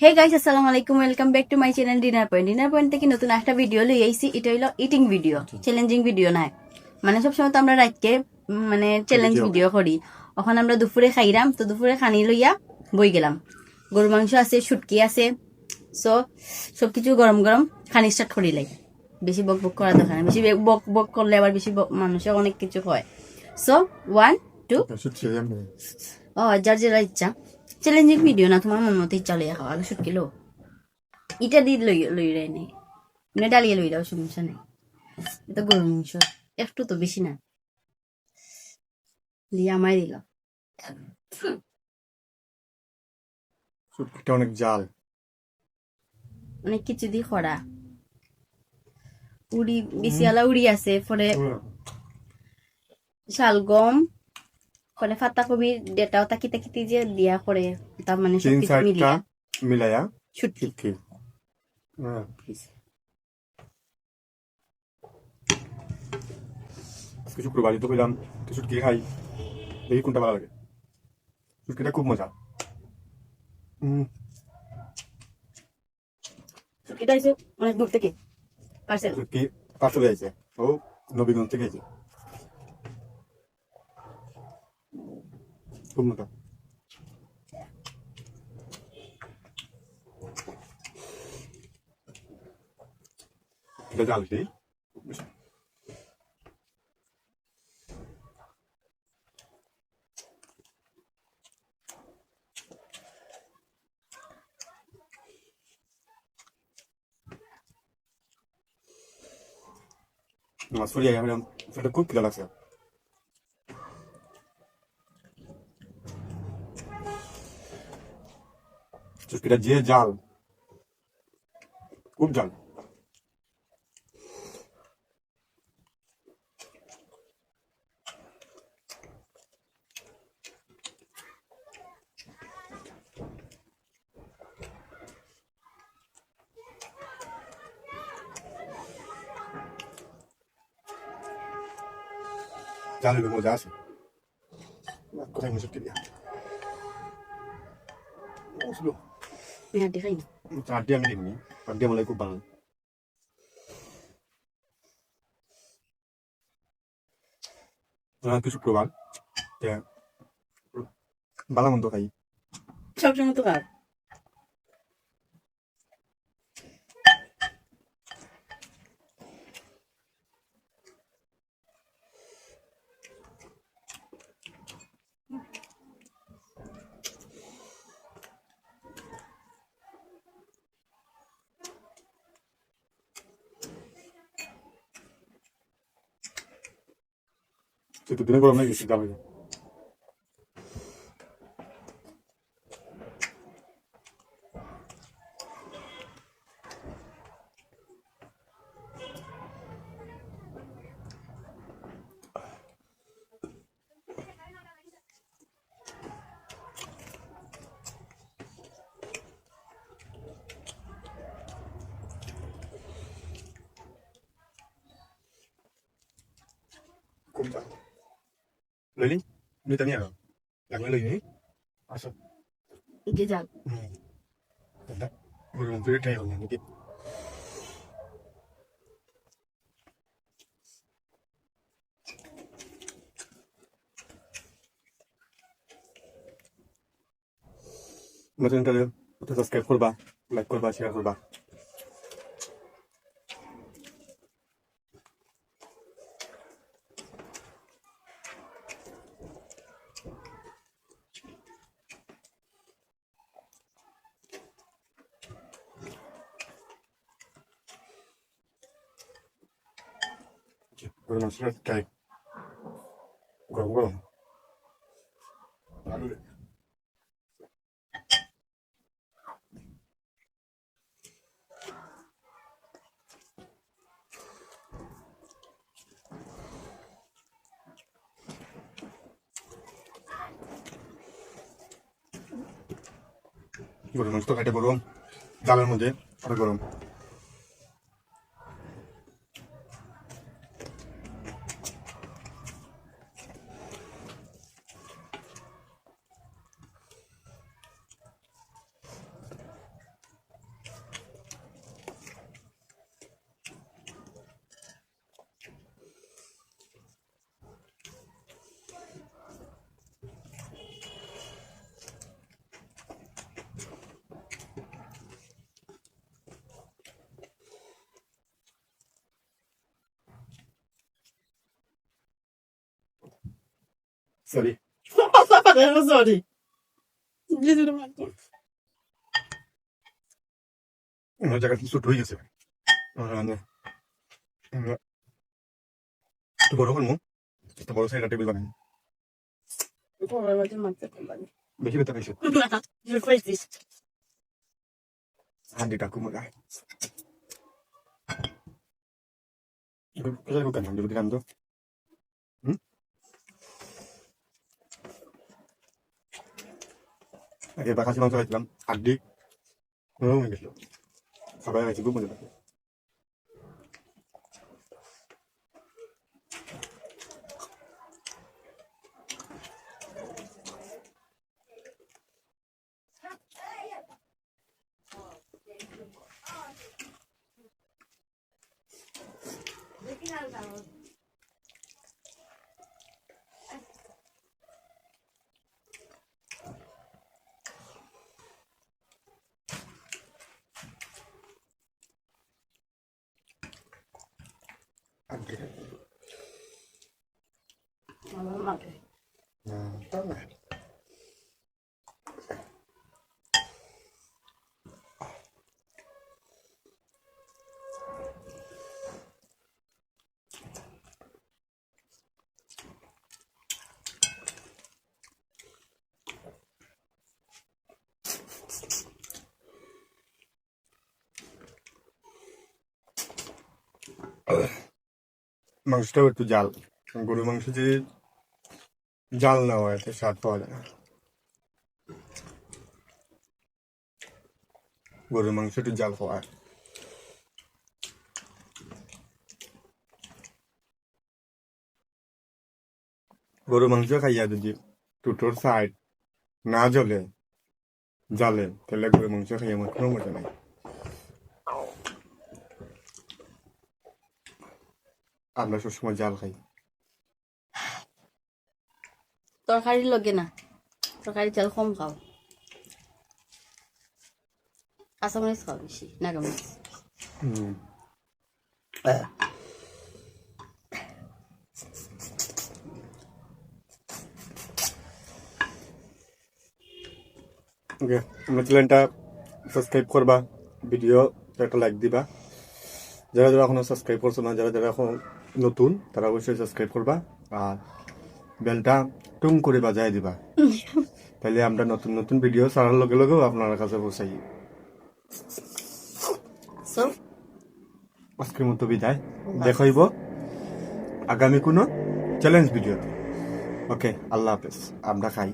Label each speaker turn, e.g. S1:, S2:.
S1: হে guys আসসালামু আলাইকুম welcome back to my channel dinner point dinner point থেকে নতুন একটা ভিডিও লই আইছি। এটা হলো ইটিং ভিডিও চ্যালেঞ্জিং ভিডিও নাই মানে সবসময় তো আমরা রাতকে মানে চ্যালেঞ্জ ভিডিও করি। ওখানে আমরা দুপুরে খাইরাম তো দুপুরে খানি লইয়া বই গেলাম। গরু মাংস আছে শুটকি আছে। সো সবকিছু গরম গরম খানি স্টার্ট করি লাই। বেশি বক বক করা দরকার বেশি বক বক করলে আবার বেশি মানুষে অনেক কিছু হয়। সো ওয়ান টু ও যার যেটা ইচ্ছা। চ্যালেঞ্জিং ভিডিও না তোমার মন মতো ইচ্ছা লইয়া খাওয়া আগে শুটকি লো ইটা দি লই লই রে নেই মানে ডালিয়ে লই দাও সমস্যা নেই এটা গরু মাংস একটু তো বেশি না দিয়ে আমায় দিল
S2: শুটকিটা অনেক জাল
S1: অনেক কিছু দিয়ে খরা উড়ি বিশিয়ালা উড়ি আছে পরে শালগম পরে ফাতা কবি ডেটাও তাকি তাকি যে দিয়া করে তার মানে সব
S2: তিন
S1: কিছু
S2: চারটা
S1: মিলিয়ে? শুটকি
S2: হ্যাঁ please. আজকে শুক্রবার তো কইলাম তো শুটকি খাই। দেখি কোনটা ভালো লাগে। শুটকিটা খুব মজা। হুম
S1: শুটকিটা হয়েছে অনেক দূর থেকে। পার্সেল
S2: শুটকি পাঁচশো গেছে ও নবীগঞ্জ থেকে গেছে খুব মজা এটা জাল কি মাছ ফরিয়া গেলাম সেটা খুব খিদা লাগছে চুটকিটা যে জাল খুব জাল। জালের মজা আছে। কোথায় মুসুর। দিয়া বুঝলো
S1: হ্যাঁ দেখাই
S2: চারটি আমি দেখিনি চারটি আমার লাগে খুব ভালো কিছু তে ভালো মন্দ খাই
S1: সবসময় তো খাও
S2: সে তো দিনে গরম লাগে বেশি যাবে খুব জাল লইলি নিতে নিয়ে লাগলে লইনি আসো
S1: যে যাক
S2: হুম এটা গরম করে ট্রাই করলাম নাকি নতুন চ্যানেল সাবস্ক্রাইব করবা লাইক করবা শেয়ার করবা গরম মশলা ট্রাই গরম গরম ভালো লাগে। গরম তো খাইতে গরম ডালের মধ্যে আরও গরম সরি
S3: Sorry.
S2: আমার জায়গা ছোট হয়ে গেছে। আমরা একটু বড় করব। একটু বড় সাইড টেবিল বানাই। বেশি বেতা
S3: this.
S2: হান্ডিটা খুব মজা কোথায় নাম যদি খান তো আগে বা খাসি মাংস খাইছিলাম হাড্ডি নরম হয়ে গেছিল সবাই খাইছি খুব মজা লাগে হাড্ডি মাংসটাও একটু জাল। গরু মাংস যে জাল না হয়, এতে স্বাদ পাওয়া যায় না। গরুর মাংস একটু জাল খাওয়া হয়। গরু মাংস খাইয়া যদি টুটোর সাইড না জ্বলে জালে তাহলে গরু মাংস খাইয়া আমার কোনো মজা নাই। আমরা সবসময় জাল খাই।
S1: তরকারির লগে না তরকারি চাল কম খাও। কাঁচামরিচ খাও বেশি নাগামরিচ।
S2: ওকে আমরা চ্যানেলটা সাবস্ক্রাইব করবা ভিডিও একটা লাইক দিবা। যারা যারা এখনও সাবস্ক্রাইব করছ না যারা যারা এখন নতুন তারা অবশ্যই সাবস্ক্রাইব করবা। আর বেলটা টুং করে বাজায় দিবা। তাহলে আমরা নতুন নতুন ভিডিও ছাড়ার লগে লগেও আপনার কাছে পৌঁছাই।
S1: সো
S2: আজকের মতো বিদায়। দেখাইব আগামী কোনো চ্যালেঞ্জ ভিডিওতে ওকে আল্লাহ হাফেজ। আমরা খাই।